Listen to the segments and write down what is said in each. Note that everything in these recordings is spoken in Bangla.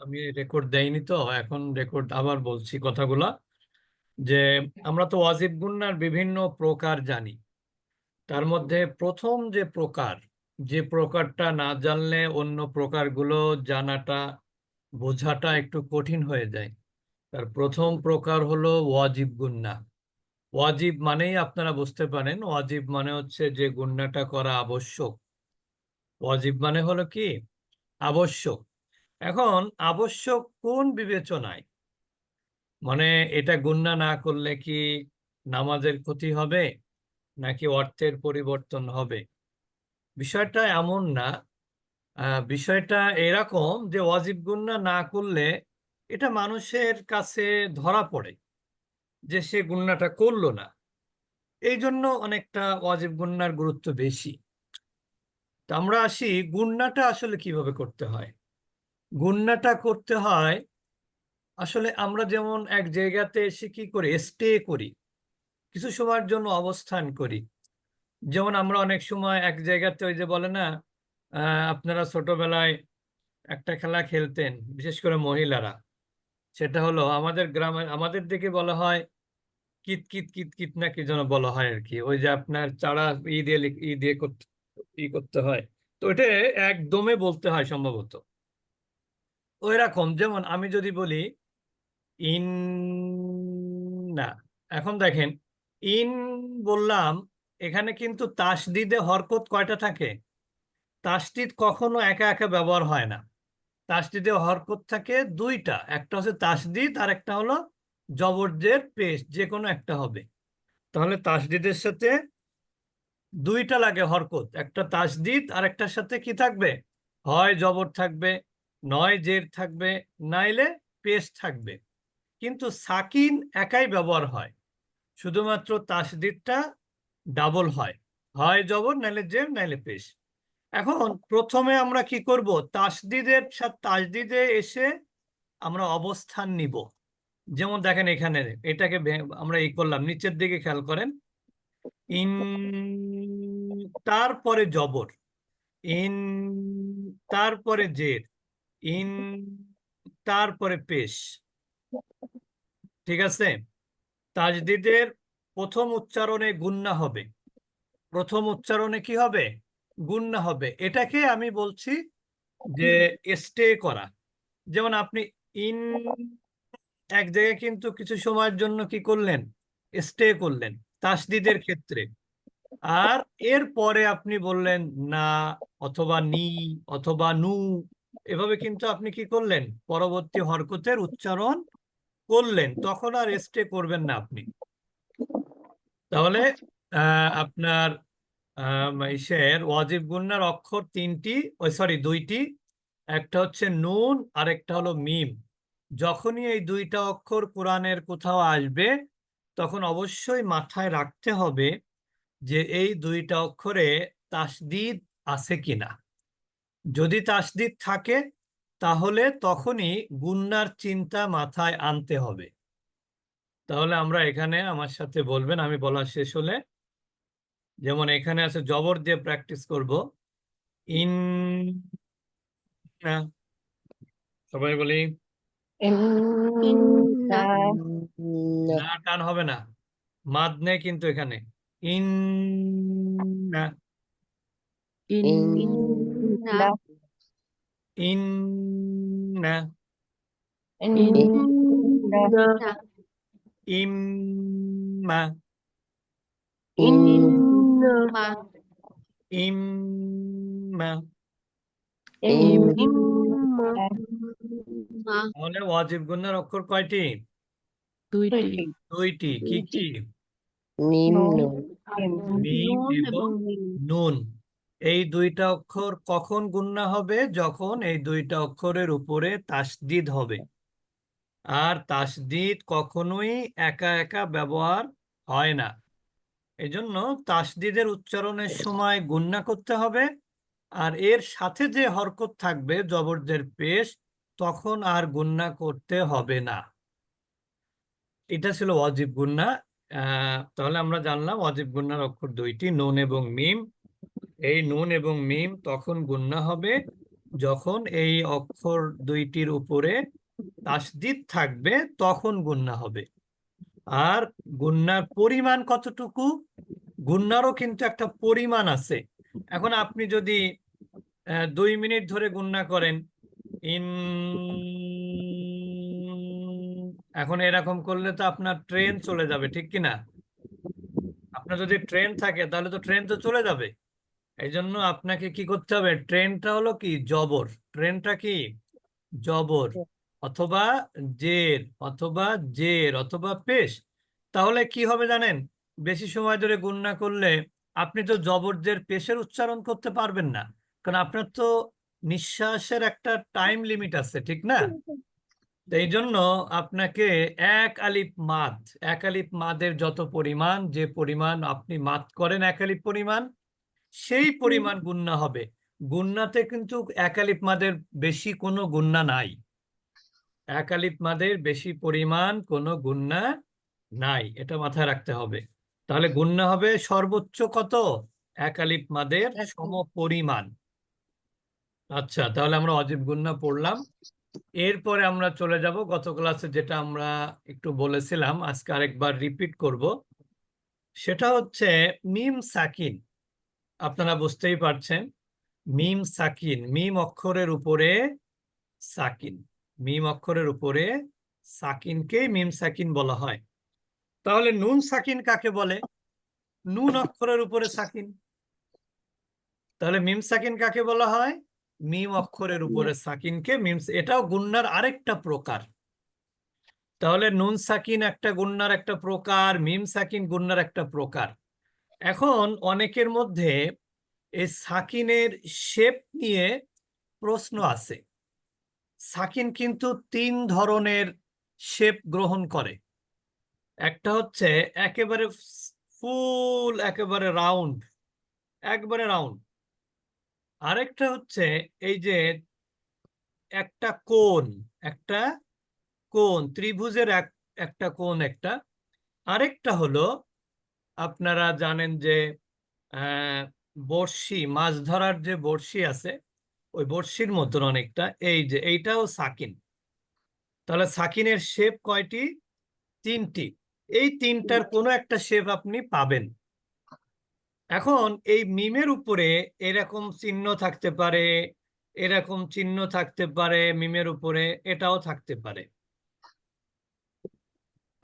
আমি রেকর্ড দেইনি তো, এখন রেকর্ড আবার বলছি কথাগুলা। যে আমরা তো ওয়াজিব গুন্নার বিভিন্ন প্রকার জানি। তার মধ্যে প্রথম যে প্রকার, যে প্রকারটা না জানলে অন্য প্রকারগুলো জানাটা, বোঝাটা একটু কঠিন হয়ে যায়। তার প্রথম প্রকার হলো ওয়াজিব গুন্না। ওয়াজিব মানেই আপনারা বুঝতে পারেন, ওয়াজিব মানে হচ্ছে যে গুন্নাটা করা আবশ্যক। ওয়াজিব মানে হলো কি? আবশ্যক। এখন আবশ্যক কোন বিবেচনায়? মানে এটা গুন্না না করলে কি নামাজের ক্ষতি হবে? নাকি অর্থের পরিবর্তন হবে? বিষয়টা এমন না। বিষয়টা এরকম যে ওয়াজিব গুন্না না করলে এটা মানুষের কাছে ধরা পড়ে যে সে গুন্নাটা করল না। এই জন্য অনেকটা ওয়াজিব গুন্নার গুরুত্ব বেশি। তা আমরা আসি গুন্নাটা আসলে কীভাবে করতে হয়? গুন্নাটা করতে হয় আসলে আমরা যেমন এক জায়গাতে এসে কি করি? স্টে করি। কিছু সময়ের জন্য অবস্থান করি। যেমন আমরা অনেক সময় এক জায়গাতে ওই যে বলে না আপনারা ছোটবেলায় একটা খেলা খেলতেন, বিশেষ করে মহিলারা। সেটা হলো আমাদের গ্রামে আমাদের দিকে বলা হয় কিত কিত কিত কিত না কি যেন বলা হয় আর কি। ওই যে আপনার চারা ই দিয়ে ই দিয়ে ই করতে হয়। তো এটা একদমে বলতে হয় সম্ভবত। ওই রকম, যেমন আমি যদি বলি, ইন না, এখন দেখেন, ইন বললাম, এখানে কিন্তু তাসদিদে হরকত কয়টা থাকে? তাসদিদ কখনো একা একা ব্যবহার হয় না। তাসদিদে হরকত থাকে দুইটা, একটা হচ্ছে তাসদিদ আর একটা হলো জবরজের পেশ যে কোনো একটা হবে। তাহলে তাসদিদের সাথে দুইটা লাগে হরকত, একটা তাসদিদ আর একটার সাথে কি থাকবে? হয় জবর থাকবে, নয় জের থাকবে, নাইলে পেশ থাকবে। কিন্তু সাকিন একাই ব্যবহার হয়, শুধুমাত্র তাসদিদটা ডাবল হয়। হয় জবর, নাইলে জের, নাইলে পেশ এখন প্রথমে আমরা কি করব? তাসদিদের সাথে তাসদিদে এসে আমরা অবস্থান নিব। যেমন দেখেন এখানে, এটাকে আমরা এই করলাম, নিচের দিকে খেয়াল করেন। ইন তারপরে জবর, ইন তারপরে জের, ইন তারপরে পেশ। ঠিক আছে? তাজদিদের প্রথম উচ্চারণে গুন্না হবে। প্রথম উচ্চারণে কি হবে? গুন্না হবে। এটাকে আমি বলছি যে স্টে করা। যেমন আপনি ইন এক জায়গায় কিন্তু কিছু সময়ের জন্য কি করলেন? স্টে করলেন। তাসদিদের ক্ষেত্রে। আর এর পরে আপনি বললেন না অথবা নি অথবা নু, এভাবে কিন্তু আপনি কি করলেন? পরবর্তী হরকতের উচ্চারণ করলেন। তখন আর স্টে করবেন না আপনি। তাহলে আপনার ইসের ওয়াজিব গুন্নার অক্ষর তিনটি, ওই সরি দুইটি, একটা হচ্ছে নুন আর একটা হলো মিম। যখনই এই দুইটা অক্ষর কোরআনের কোথাও আসবে তখন অবশ্যই মাথায় রাখতে হবে যে এই দুইটা অক্ষরে তাসদিদ আছে কিনা। যদি তাসদিদ থাকে, তাহলে তখনই গুন্নার চিন্তা মাথায় আনতে হবে। তাহলে আমরা এখানে আমার সাথে বলবেন, আমি বলা শেষ হলে। যেমন এখানে আছে, জবর দিয়ে প্র্যাকটিস করব। ইন সবাই বলি। না। টান হবে না। মাদ নেই কিন্তু এখানে। ইন না। ইন্না ইন না। ইন্না ইম মা। ইন্না ইম মা। ইন্না তাহলে ওয়াজিব গুন্নার অক্ষর কয়টি? দুইটি। দুইটি। কি কি? মিম মিম এবং নুন। এই দুইটা অক্ষর কখন গুন্না হবে? যখন এই দুইটা অক্ষরের উপরে তাসদিদ হবে। আর তাসদিদ কখনোই একা একা ব্যবহার হয় না। এজন্য তাসদিদের উচ্চারণের সময় গুন্না করতে হবে। আর এর সাথে যে হরকত থাকবে জবরদের পেশ তখন আর গুন্না করতে হবে না। এটা ছিল অজীব গুন্না। তাহলে আমরা জানলাম ওয়াজিব গুন্নার অক্ষর দুইটি, নুন এবং মিম। এই নুন এবং মিম তখন গুন্না হবে যখন এই অক্ষর দুইটির উপরে তাসদিদ থাকবে, তখন গুন্না হবে। আর গুন্নার পরিমাণ কতটুকু? গুন্নারও কিন্তু একটা পরিমাণ আছে। এখন আপনি যদি দুই মিনিট ধরে গুন্না করেন ইন এখন এরকম করলে তো আপনার ট্রেন চলে যাবে, ঠিক কি না আপনার যদি ট্রেন থাকে, তাহলে তো ট্রেন তো চলে যাবে। এই জন্য আপনাকে কি করতে হবে? ট্রেনটা হলো কি? জবর। ট্রেনটা কি? জবর। অথবা জের অথবা জের, অথবা পেশ। তাহলে কি হবে জানেন? বেশি সময় ধরে গুণনা করলে আপনি তো জবর জের পেশের উচ্চারণ করতে পারবেন না। কারণ আপনার তো নিঃশ্বাসের একটা টাইম লিমিট আছে ঠিক না? এই জন্য আপনাকে এক আলিফ মাদ এক আলিফ মাদের যত পরিমাণ যে পরিমাণ আপনি মাত করেন এক আলিফ পরিমাণ সেই পরিমাণ গুন্না হবে। গুন্নাতে কিন্তু এক আলিফ মাদের বেশি কোনো গুন্না নাই। এক আলিফ মাদের বেশি পরিমাণ কোনো গুন্না নাই এটা মাথায় রাখতে হবে। তাহলে গুন্না হবে সর্বোচ্চ কত? এক আলিফ মাদের সম পরিমাণ আচ্ছা তাহলে আমরা অজীব গুন্না পড়লাম। এরপরে আমরা চলে যাব গত ক্লাসে যেটা আমরা একটু বলেছিলাম, আজকে আরেকবার রিপিট করব। সেটা হচ্ছে মিম সাকিন, আপনারা বুঝতেই পারছেন, মিম সাকিন, মিম অক্ষরের উপরে সাকিন, মিম অক্ষরের উপরে সাকিনকে মিম সাকিন বলা হয়। তাহলে নুন সাকিন কাকে বলে? নুন অক্ষরের উপরে সাকিন। তাহলে মিম সাকিন কাকে বলা হয়? মিম অক্ষরের উপরে সাকিনকে মিম এটাও গুন্নার আরেকটা প্রকার। তাহলে নুন সাকিন একটা গুন্নার একটা প্রকার মিম সাকিন গুন্নার একটা প্রকার। এখন অনেকের মধ্যে এই সাকিনের শেপ নিয়ে প্রশ্ন আছে। সাকিন কিন্তু তিন ধরনের শেপ গ্রহণ করে। একটা হচ্ছে একেবারে ফুল একেবারে রাউন্ড একবারে রাউন্ড আরেকটা হচ্ছে এই যে একটা কোণ একটা কোণ ত্রিভুজের এক একটা কোণ একটা। আরেকটা হলো আপনারা জানেন যে আহ, বড়শি মাছ ধরার যে বড়শি আছে ওই বড়শির মতন অনেকটা। এই যে এইটাও সাকিন। তাহলে সাকিনের শেপ কয়টি? তিনটি। এই তিনটার কোনো একটা শেপ আপনি পাবেন। এখন এই মিমের উপরে এরকম চিহ্ন থাকতে পারে, এরকম চিহ্ন থাকতে পারে মিমের উপরে, এটাও থাকতে পারে।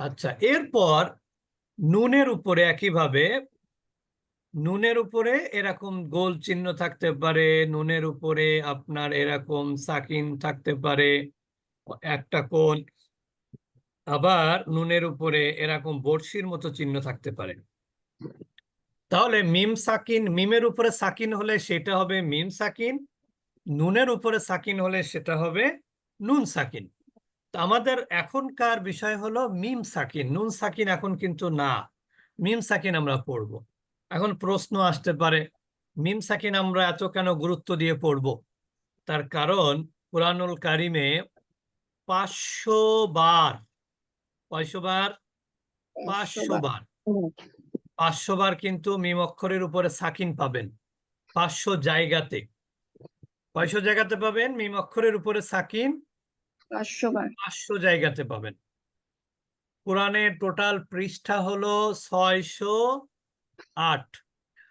আচ্ছা এরপর নুনের উপরে একইভাবে, নুনের উপরে এরকম গোল চিহ্ন থাকতে পারে, নুনের উপরে আপনার এরকম সাকিন থাকতে পারে, একটা কোণ। আবার নুনের উপরে এরকম বড়শির মতো চিহ্ন থাকতে পারে। তাহলে মিম সাকিন মিমের উপরে সাকিন হলে সেটা হবে মিম সাকিন নুনের উপরে সাকিন হলে সেটা হবে নুন সাকিন। তো আমাদের এখনকার বিষয় হলো মিম সাকিন নুন সাকিন এখন কিন্তু না। মিম সাকিন আমরা পড়ব। এখন প্রশ্ন আসতে পারে মিম সাকিন আমরা এত কেন গুরুত্ব দিয়ে পড়ব? তার কারণ কোরআনুল কারিমে পাঁচশো বার কয়শো বার? পাঁচশো বার। পাঁচশো বার কিন্তু মিম অক্ষরের উপরে সাকিন পাবেন। পাঁচশো জায়গাতে। কয়শো জায়গাতে পাবেন? মিম অক্ষরের উপরে সাকিন পাঁচশো বার। পাঁচশো জায়গাতে পাবেন। কোরআনের টোটাল পৃষ্ঠা হলো ছয়শো আট।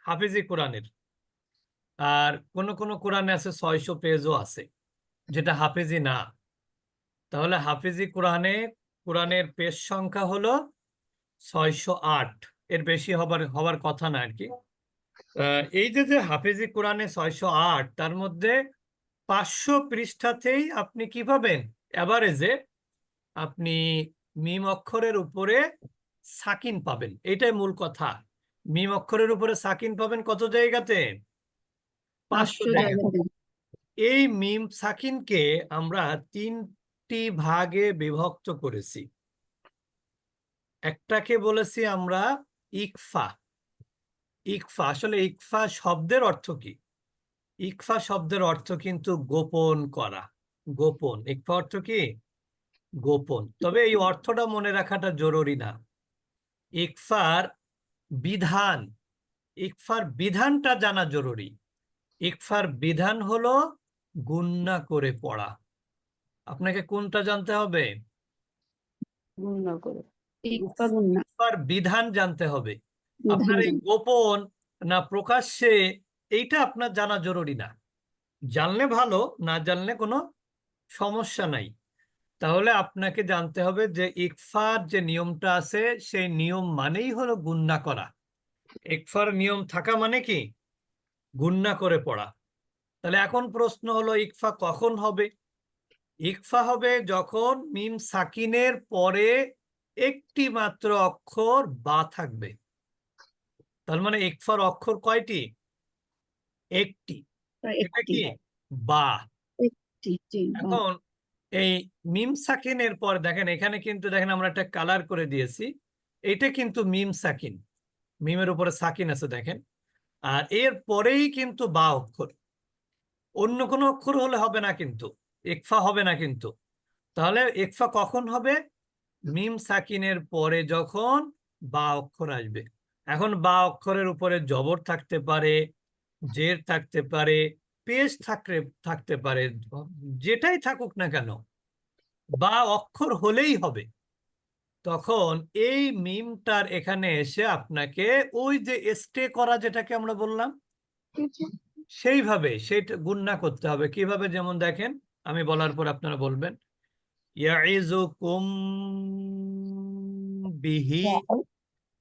হাফিজি কোরআনের। আর কোন কোন কোরআনে আছে ছয়শো পেজও আছে যেটা হাফিজি না। তাহলে হাফিজি কোরআনে কোরআনের পেজ সংখ্যা হলো ছয়শো আট। এর বেশি হবার হবার কথা না আর কি। এই যে যে হাফেজি কোরআনে ছয়শো আট তার মধ্যে পাঁচশো পৃষ্ঠাতেই আপনি কি পাবেন? এভারেজে আপনি মিম অক্ষরের উপরে সাকিন পাবেন। এটাই মূল কথা। মিম অক্ষরের উপরে সাকিন পাবেন কত জায়গাতে? পাঁচশো এই মিম সাকিনকে আমরা তিনটি ভাগে বিভক্ত করেছি। একটাকে বলেছি আমরা ইকফা। ইকফা, আসলে ইকফা শব্দের অর্থ কি? ইকফা শব্দের অর্থ কিন্তু গোপন করা। গোপন, ইকফা অর্থ কি? গোপন। তবে এই অর্থটা মনে রাখাটা জরুরি না। ইকফার বিধান, ইকফার বিধানটা জানা জরুরি। ইকফার বিধান হলো গুণনা করে পড়া। আপনাকে কোনটা জানতে হবে? গুণনা করে। বিধান জানতে হবে। আপনার এই গোপন না প্রকাশ্যে এইটা আপনার জানা জরুরি না। জানলে ভালো না জানলে কোনো সমস্যা নাই। তাহলে আপনাকে জানতে হবে যে ইকফার যে নিয়মটা আছে সেই নিয়ম মানেই হলো গুণনা করা। ইকফার নিয়ম থাকা মানে কি? গুণনা করে পড়া। তাহলে এখন প্রশ্ন হলো ইকফা কখন হবে? ইকফা হবে যখন মিম সাকিনের পরে একটি মাত্র অক্ষর বা থাকবে। তার মানে ইকফার অক্ষর কয়টি? একটি। এটা কি? বা। এখন এই মিম সাকিনের পর দেখেন এখানে কিন্তু দেখেন আমরা একটা কালার করে দিয়েছি। এটা কিন্তু মিম সাকিন মিমের উপরে সাকিন আছে দেখেন। আর এর পরেই কিন্তু বা অক্ষর। অন্য কোনো অক্ষর হলে হবে না কিন্তু। ইকফা হবে না কিন্তু। তাহলে ইকফা কখন হবে? মিম সাকিনের পরে যখন বা অক্ষর আসবে এখন বা অক্ষরের উপরে জবর থাকতে পারে জের থাকতে পারে পেশ থাকতে থাকতে পারে যেটাই থাকুক না কেন বা অক্ষর হলেই হবে তখন এই মিমটার এখানে এসে আপনাকে ওই যে স্টে করা যেটাকে আমরা বললাম সেইভাবে সেটা গুণনা করতে হবে। কীভাবে? যেমন দেখেন আমি বলার পর আপনারা বলবেন ইয়াইজুকুম বিহি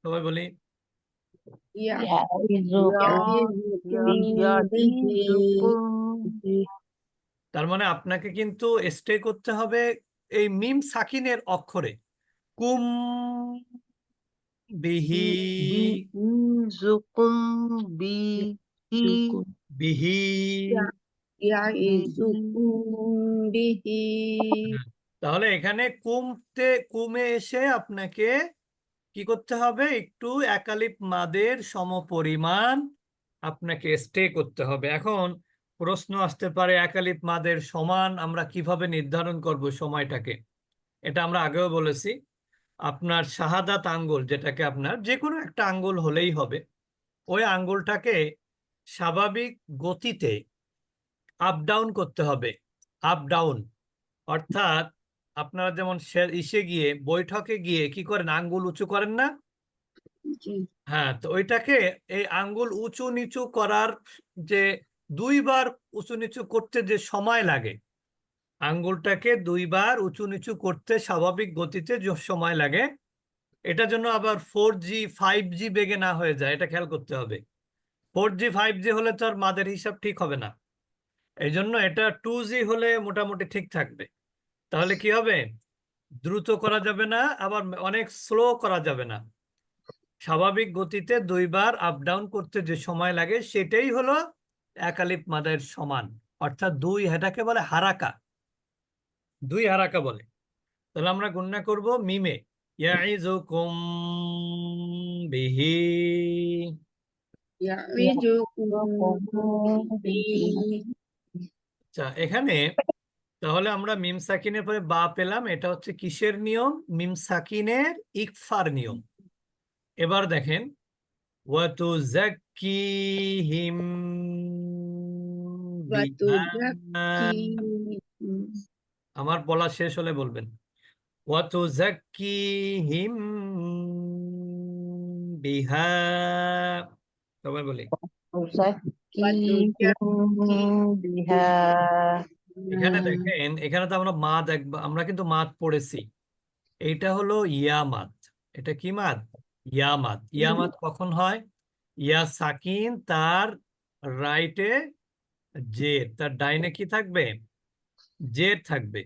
সবাই বলি তার মানে আপনাকে কিন্তু স্টে করতে হবে এই মিম সাকিনের অক্ষরে। কুম বিহি। জুকুম বি বিহি। ইয়াইজুকুম বিহি তাহলে এখানে কুমতে, কুমে এসে আপনাকে কি করতে হবে? একটু একালিপ মাদের সমপরিমাণ আপনাকে স্টে করতে হবে। এখন প্রশ্ন আসতে পারে, একালিপ মাদের সমান আমরা কীভাবে নির্ধারণ করব সময়টাকে? এটা আমরা আগেও বলেছি। আপনার শাহাদাত আঙ্গুল, যেটাকে আপনার যে কোনো একটা আঙ্গুল হলেই হবে, ওই আঙ্গুলটাকে স্বাভাবিক গতিতে আপ ডাউন করতে হবে। আপ ডাউন অর্থাৎ আপনারা যেমন ইসে গিয়ে বৈঠকে গিয়ে কি করেন? আঙ্গুল উঁচু করেন না? হ্যাঁ তো ওইটাকে এই আঙ্গুল উঁচু নিচু করার যে দুইবার উঁচু নিচু করতে যে সময় লাগে আঙ্গুলটাকে দুইবার উঁচু নিচু করতে স্বাভাবিক গতিতে যে সময় লাগে এটা জন্য আবার ফোর জি ফাইভ জি বেগে না হয়ে যায় এটা খেয়াল করতে হবে। ফোর জি ফাইভ জি হলে তো আর মাদের হিসাব ঠিক হবে না। এই জন্য এটা টু জি হলে মোটামুটি ঠিক থাকবে। তাহলে কি হবে? দ্রুত করা যাবে না আবার অনেক স্লো করা যাবে না। স্বাভাবিক গতিতে দুইবার আপ ডাউন করতে যে সময় লাগে সেটাই হলো একালিপ মাদের সমান। অর্থাৎ দুই হেটাকে বলে হারাকা। দুই হারাকা বলে। তাহলে আমরা গণনা করব মিমে। ইয়াইজুকুম বিহি। আচ্ছা এখানে তাহলে আমরা মিম সাকিনের পরে বা পেলাম, এটা হচ্ছে কিসের নিয়ম? মিম সাকিনের ইকফার নিয়ম। এবার দেখেন বিহা আমার বলা শেষ হলে বলবেন। ওয়াতুজাক্কিহিম বিহা। সবাই বলি। এখানে দেখেন এখানে তো আমরা মাদ একবার আমরা কিন্তু মাদ পড়েছি। এইটা হলো ইয়ামাদ এটা কি মাদ? ইয়ামাদ ইয়ামাদ কখন হয়? ইয়া সাকিন তার রাইটে জের তার ডাইনে কি থাকবে? জের থাকবে।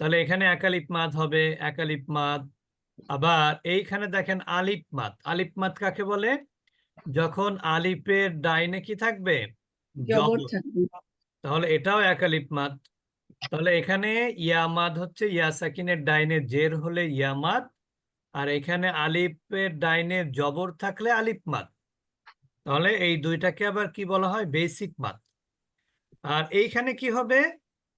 তাহলে এখানে একালিপ মাদ হবে একালিপ মাদ। আবার এইখানে দেখেন আলিপ মাদ। আলিপ মাদ কাকে বলে? যখন আলিপের ডাইনে কি থাকবে? জবর। থাকবে। তাহলে এটাও একালিপ মাদ তাহলে এখানে ইয়ামাদ হচ্ছে ইয়া সাকিনের ডাইনে জের হলে ইয়ামাদ, আর এখানে আলিফের ডাইনে জবর থাকলে আলিফ মাদ তাহলে এই দুইটাকে আবার কি বলা হয়? বেসিক মাদ আর এইখানে কি হবে?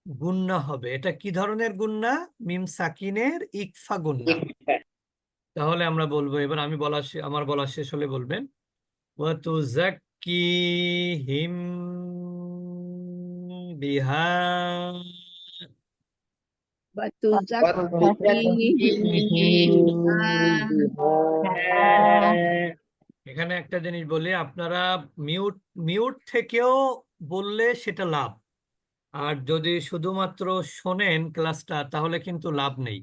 গুন্না হবে। এটা কি ধরনের গুন্না? মিম সাকিনের ইকফা গুন্না। তাহলে আমরা বলব, এবার আমি বলা আমার বলা শেষ হলে বলবেন। ওয়াতুজাক্কিহিম বিহা এখানে একটা জিনিস বলি আপনারা মিউট মিউট থেকেও বললে সেটা লাভ। আর যদি শুধুমাত্র শোনেন ক্লাসটা তাহলে কিন্তু লাভ নেই।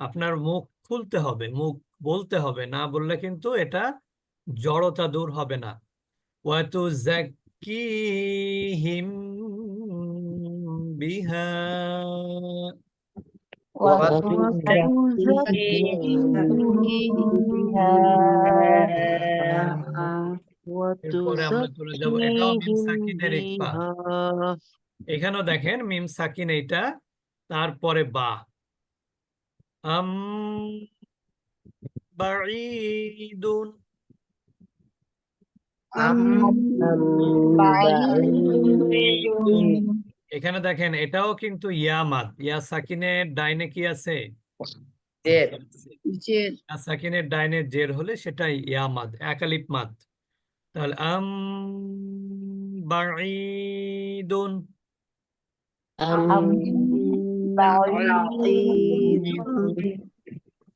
আপনার মুখ খুলতে হবে মুখ বলতে হবে না বললে কিন্তু এটা জড়তা দূর হবে না। ওয়াতু জাক্কিহিম ইকফা এখানেও দেখেন মিম সাকিন এইটা তারপরে বা। আম বাঈদুন। এখানে দেখেন এটাও কিন্তু ইয়া মাদ ইয়া সাকিনের ডাইনে কি আছে? ইয়া সাকিনের ডাইনে জের হলে সেটাই ইয়া মাদ একালিপ মাদ। তাহলে আম বাঈদুন।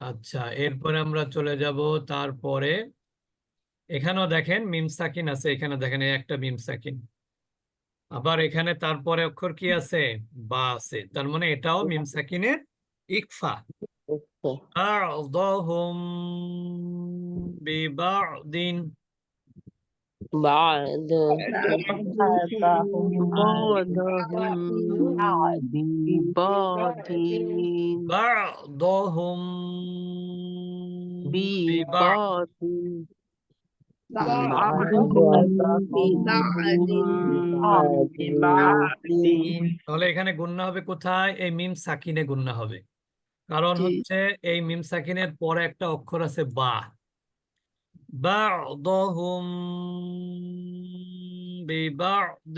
আচ্ছা এরপরে আমরা চলে যাব তারপরে। এখানেও দেখেন মিম সাকিন আছে। এখানে দেখেন একটা মিম সাকিন। আবার এখানে তারপরে অক্ষর কি আছে বা আছে তার মানে এটাও মিম সাকিনের ইকফা بعضهم ببعض بعض بعضهم ببعض তাহলে এখানে গুণনা হবে কোথায় এই মিম সাকিনে গুণনা হবে কারণ জি। হচ্ছে এই মিম সাকিনের পরে একটা অক্ষর আছে বা بعضهم ببعض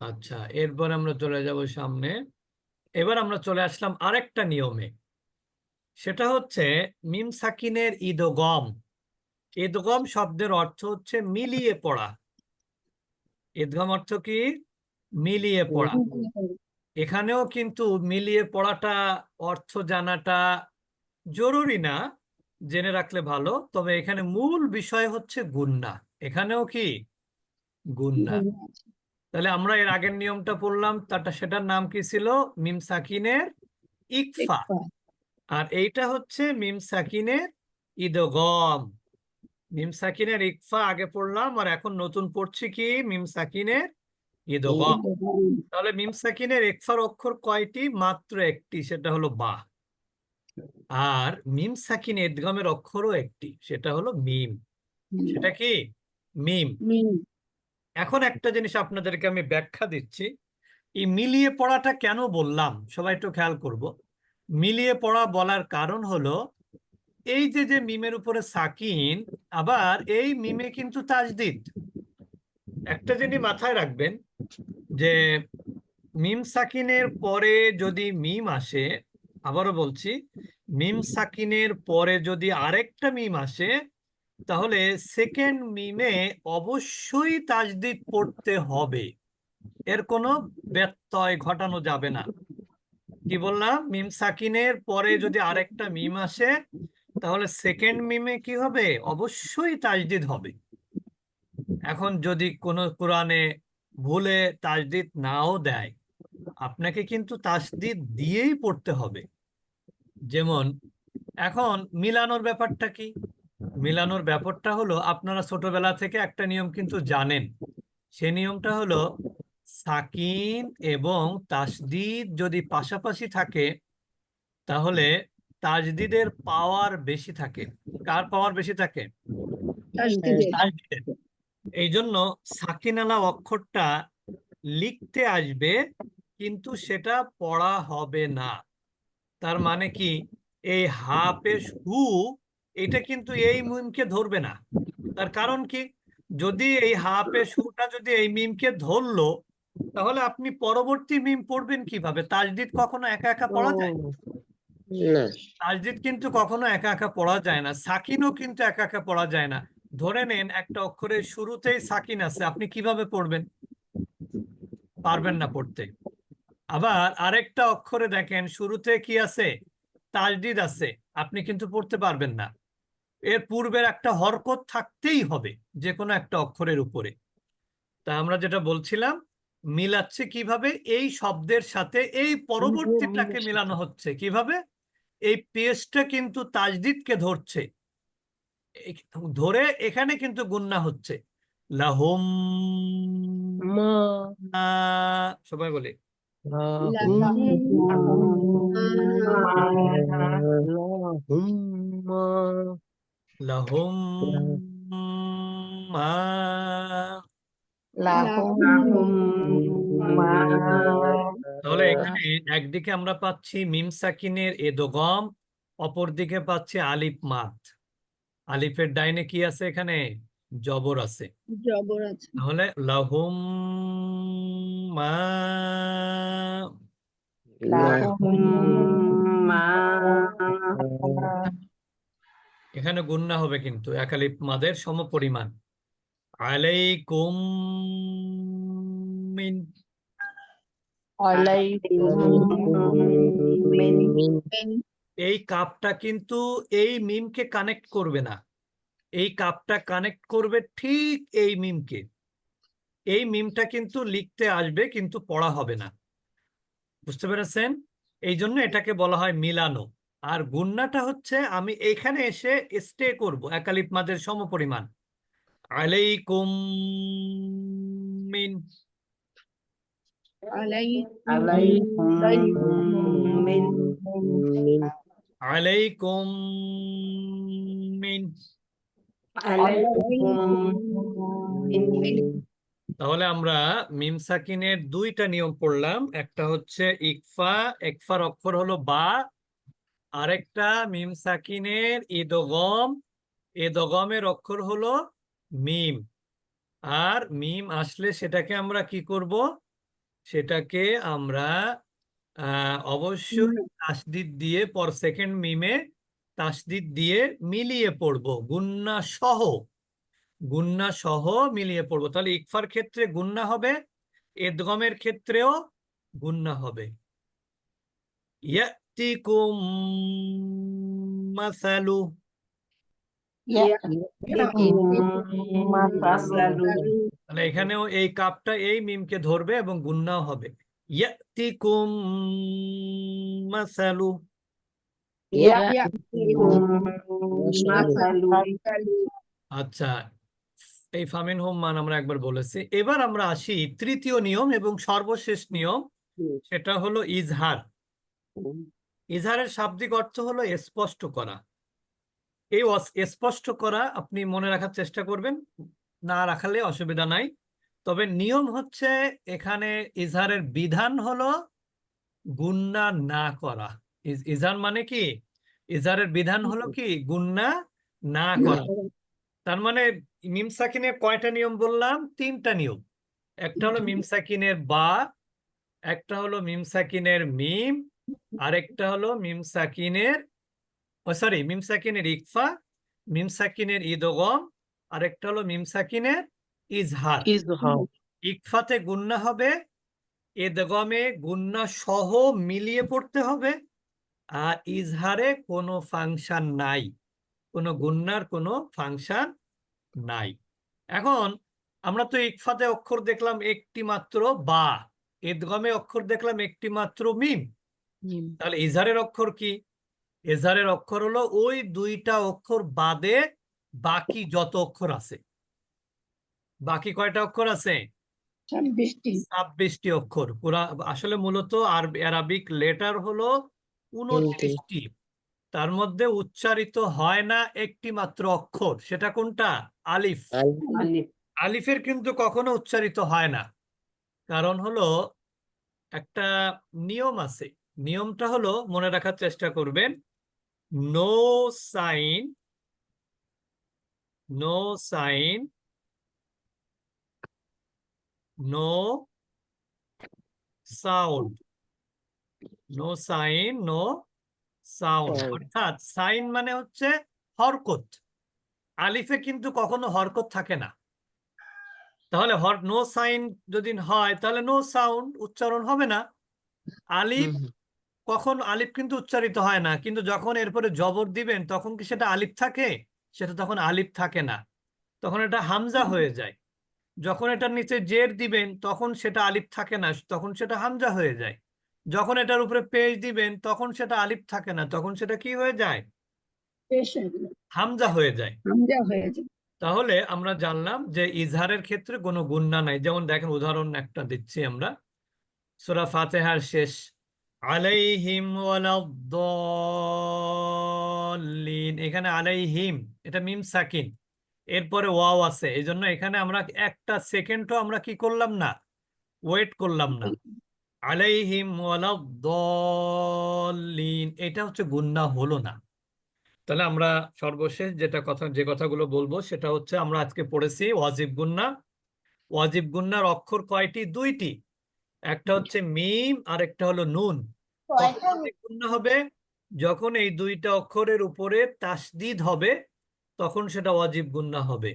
আচ্ছা এরপর আমরা চলে যাব সামনে এবার আমরা চলে আসলাম আরেকটা নিয়মে সেটা হচ্ছে মিম সাকিনের ঈদগম। ঈদগম শব্দের অর্থ হচ্ছে মিলিয়ে পড়া। ঈদগম অর্থ কি? মিলিয়ে পড়া। এখানেও কিন্তু মিলিয়ে পড়াটা, অর্থ জানাটা জরুরি না, জেনে রাখলে ভালো। তবে এখানে মূল বিষয় হচ্ছে গুন্না। এখানেও কি? গুন্না। তাহলে আমরা এর আগের নিয়মটা পড়লাম তাটা সেটার নাম কি ছিল? মিম সাকিনের ইকফা আর এইটা হচ্ছে মিম সাকিনের ইদগম মিম সাকিনের ইকফা আগে পড়লাম আর এখন নতুন পড়ছি কি? মিম সাকিনের ইদগম তাহলে মিম সাকিনের ইকফার অক্ষর কয়টি? মাত্র একটি সেটা হলো বা। আর মিম সাকিন ইদগমের অক্ষরও একটি সেটা হলো মিম। সেটা কি? মিম। এখন একটা জিনিস আপনাদেরকে আমি ব্যাখ্যা দিচ্ছি। এই মিলিয়ে পড়াটা কেন বললাম? সবাই একটু খেয়াল করব। মিলিয়ে পড়া বলার কারণ হলো, এই যে যে মিমের উপরে সাকিন, আবার এই মিমে কিন্তু তাজদিদ। একটা জিনিস মাথায় রাখবেন যে, মিম সাকিনের পরে যদি মিম আসে, আবারও বলছি, মিম সাকিনের পরে যদি আরেকটা মিম আসে, তাহলে সেকেন্ড মিমে অবশ্যই তাজদিদ পড়তে হবে। এর কোনো ব্যত্যয় ঘটানো যাবে না। কি বললাম মিম সাকিনের পরে যদি আরেকটা মিম আসে, তাহলে সেকেন্ড মিমে কি হবে? অবশ্যই তাজদিদ হবে। এখন যদি কোনো কোরআনে ভুলে তাজদিদ নাও দেয়, আপনাকে কিন্তু তাজদিদ দিয়েই পড়তে হবে। যেমন, এখন মিলানোর ব্যাপারটা কি? মিলানোর ব্যাপারটা হলো, আপনারা ছোটবেলা থেকে একটা নিয়ম কিন্তু জানেন। সে নিয়মটা হলো সাকিন এবং তাসদিদ যদি পাশাপাশি থাকে তাহলে তাজদিদের পাওয়ার বেশি থাকে। কার পাওয়ার বেশি থাকে? এই জন্য সাকিনালা অক্ষরটা লিখতে আসবে কিন্তু সেটা পড়া হবে না। তার মানে কি? এই হা পেশ হু এটা কিন্তু এই মিমকে ধরবে না। তার কারণ কি? যদি এই হা পেশ হুটা যদি এই মিমকে ধরলো তাহলে আপনি পরবর্তী মিম পড়বেন কীভাবে? তাজদিদ কখনো একা একা পড়া যায়? না। তাজদিদ কিন্তু কখনো একা একা পড়া যায় না। সাকিনও কিন্তু একা একা পড়া যায় না। ধরে নেন একটা অক্ষরের শুরুতেই সাকিন আছে। আপনি কীভাবে পড়বেন? পারবেন না পড়তে। আবার আরেকটা অক্ষরে দেখেন শুরুতে কি আছে? তাজদিদ আছে। আপনি কিন্তু পড়তে পারবেন না। এর পূর্বের একটা হরকত থাকতেই হবে যে কোনো একটা অক্ষরের উপরে। তা আমরা যেটা বলছিলাম মিলাচ্ছে কীভাবে? এই শব্দের সাথে এই পরবর্তীটাকে মিলানো হচ্ছে কীভাবে? এই পেজটা কিন্তু তাজদিদকে ধরছে। ধরে এখানে কিন্তু গুন্না হচ্ছে। লাহুম মা। সবাই বলে। লাহুম আহ। তাহলে এখানে একদিকে আমরা পাচ্ছি মিম সাকিনের এদগম অপরদিকে পাচ্ছি আলিফ মাদ আলিফের ডাইনে কি আছে এখানে? জবর আছে। জবর আছে। তাহলে লাহুম মা। এখানে গুন্না হবে কিন্তু এক আলিফ মাদের সমপরিমাণ। আলাইকুম মিন এই কাপটা কিন্তু এই মিমকে কানেক্ট করবে না। এই কাপটা কানেক্ট করবে ঠিক এই মিমকে। এই মিমটা কিন্তু লিখতে আসবে কিন্তু পড়া হবে না। বুঝতে পেরেছেন? এই জন্য এটাকে বলা হয় মিলানো। আর গুন্নাটা হচ্ছে আমি এখানে এসে স্টে করব একালিপ মাদের সমপরিমাণ। মিন আলাই আলাইকুম মিন তাহলে আমরা মিম সাকিনের দুইটা নিয়ম পড়লাম। একটা হচ্ছে ইকফা একফার অক্ষর হলো বা। আরেকটা মিম সাকিনের ইদগম ইদগমের অক্ষর হলো মিম। আর মিম আসলে সেটাকে আমরা কি করব? সেটাকে আমরা অবশ্যই তাসদিদ দিয়ে পর সেকেন্ড মিমে তাসদিদ দিয়ে মিলিয়ে পড়ব। গুন্না সহ গুন্না সহ মিলিয়ে পড়ব। তাহলে ইকফার ক্ষেত্রে গুন্না হবে এদগমের ক্ষেত্রেও গুন্না হবে। ইয়াতিকুম মাসালু তাহলে এখানেও এই কাপটা এই মিমকে ধরবে এবং গুন্নাও হবে। ইয়াতিকুম মাসালু। আচ্ছা এই ফামিন হোম মান আমরা একবার বলেছি। এবার আমরা আসি তৃতীয় নিয়ম এবং সর্বশেষ নিয়ম সেটা হলো ইজহার। ইজহারের শাব্দিক অর্থ হলো স্পষ্ট করা। এই স্পষ্ট করা আপনি মনে রাখার চেষ্টা করবেন। না রাখালে অসুবিধা নাই। তবে নিয়ম হচ্ছে এখানে ইজহারের বিধান হলো গুন্না না করা। ইজ- ইজহার মানে কি? ইজহারের বিধান হলো কি? গুন্না না করা। তার মানে মিম সাকিনের কয়টা নিয়ম বললাম? তিনটা নিয়ম। একটা হলো মিম সাকিনের বা, একটা হলো মিম সাকিনের মিম, আরেকটা হলো মিম সাকিনের ও সরি মিম সাকিনের ইকফা মিম সাকিনের ইদগম আরেকটা হলো মিম সাকিনের ইজহার ইকফাতে গুন্না হবে ইদগমে গুন্না সহ মিলিয়ে পড়তে হবে আর ইজহারে কোনো ফাংশন নাই কোনো গুন্নার কোনো ফাংশন নাই এখন আমরা তো ইকফাতে অক্ষর দেখলাম একটি মাত্র বা ইদগমে অক্ষর দেখলাম একটি মাত্র মিম তাহলে ইজহারের অক্ষর কি ইজহারের অক্ষর হলো ওই দুইটা অক্ষর বাদে বাকি যত অক্ষর আছে। বাকি কয়টা অক্ষর আছে? ছাব্বিশটি। অক্ষর। পুরা আসলে মূলত আরবি আরাবিক লেটার হলো উনত্রিশটি। তার মধ্যে উচ্চারিত হয় না একটি মাত্র অক্ষর। সেটা কোনটা? আলিফ। আলিফের কিন্তু কখনো উচ্চারিত হয় না। কারণ হলো একটা নিয়ম আছে। নিয়মটা হলো মনে রাখার চেষ্টা করবেন sign no sign no sound no sign no sound Sound. অর্থাৎ সাইন মানে হচ্ছে হরকত। আলিফে কিন্তু কখনো হরকত থাকে না। তাহলে হর নো সাইন যদি হয় তাহলে নো সাউন্ড উচ্চারণ হবে না। আলিফ। কখন আলিফ কিন্তু উচ্চারিত হয় না কিন্তু যখন এরপরে জবর দিবেন তখন কি সেটা আলিফ থাকে? সেটা তখন আলিফ থাকে না। তখন এটা হামজা হয়ে যায়। যখন এটার নিচে জের দিবেন তখন সেটা আলিফ থাকে না তখন সেটা হামজা হয়ে যায়। যখন এটার উপরে পেজ দিবেন তখন সেটা আলিফ থাকে না তখন সেটা কি হয়ে যায়? হামজা হয়ে যায়। হামজা হয়ে যায়। তাহলে আমরা জানলাম যে ইজহারের ক্ষেত্রে কোনো গুন্না নাই। যেমন দেখেন উদাহরণ একটা দিচ্ছি আমরা। সূরা ফাতিহার শেষ আলাইহিম ওয়ালাদ-দাল্লিন এখানে আলাইহিম, এটা মিম সাকিন। এরপরে ওয়াও আছে এই জন্য এখানে আমরা একটা সেকেন্ডও আমরা কি করলাম না? ওয়েট করলাম না। আলাইহিম ওয়ালাদ-দাল্লিন এটা হচ্ছে গুন্না, হলো না। তাহলে আমরা সর্বশেষ যেটা কথা, যে কথাগুলো বলব, সেটা হচ্ছে আমরা আজকে পড়েছি ওয়াজিব গুন্না। ওয়াজিব গুন্নার অক্ষর কয়টি? দুইটি। একটা হচ্ছে মিম আর একটা হলো নুন। হবে যখন এই দুইটা অক্ষরের উপরে তাসদিদ হবে তখন সেটা ওয়াজিব গুন্না হবে।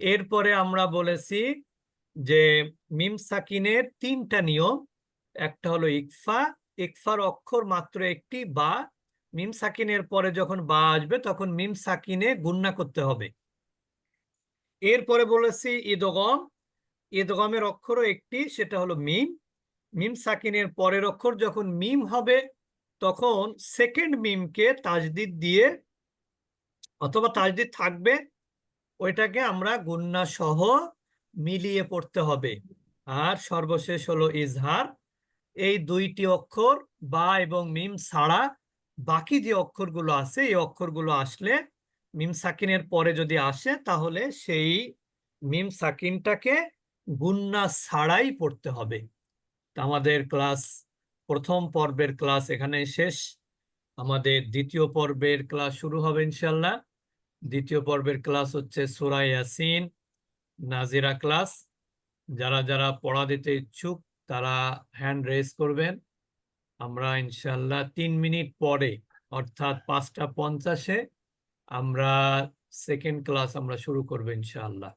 এরপরে আমরা বলেছি যে মিম সাকিনের তিনটা নিয়ম একটা হলো ইকফা ইকফার অক্ষর মাত্র একটি বা। মিম সাকিনের পরে যখন বা আসবে তখন মিম সাকিনে গুন্না করতে হবে। এরপরে বলেছি ঈদগম ঈদগমের অক্ষরও একটি সেটা হলো মিম। মিম সাকিনের পরের অক্ষর যখন মিম হবে, তখন সেকেন্ড মিমকে তাজদিদ দিয়ে অথবা তাজদিদ থাকবে, ওইটাকে আমরা গুন্না সহ মিলিয়ে পড়তে হবে। আর সর্বশেষ হলো ইজহার। এই দুইটি অক্ষর বা এবং মিম ছাড়া বাকি যে অক্ষরগুলো আছে, এই অক্ষরগুলো আসলে মিম সাকিনের পরে যদি আসে, তাহলে সেই মিম সাকিনটাকে গুন্না ছাড়াই পড়তে হবে। আমাদের ক্লাস, প্রথম পর্বের ক্লাস এখানে শেষ। আমাদের দ্বিতীয় পর্বের ক্লাস শুরু হবে ইনশাল্লাহ দ্বিতীয় পর্বের ক্লাস হচ্ছে সূরা ইয়াসিন, নাজিরা ক্লাস। যারা যারা পড়া দিতে ইচ্ছুক, তারা হ্যান্ড রেজ করবেন। আমরা ইনশাল্লাহ তিন মিনিট পরে, অর্থাৎ পাঁচটা পঞ্চাশে, আমরা সেকেন্ড ক্লাস আমরা শুরু করব ইনশাআল্লাহ।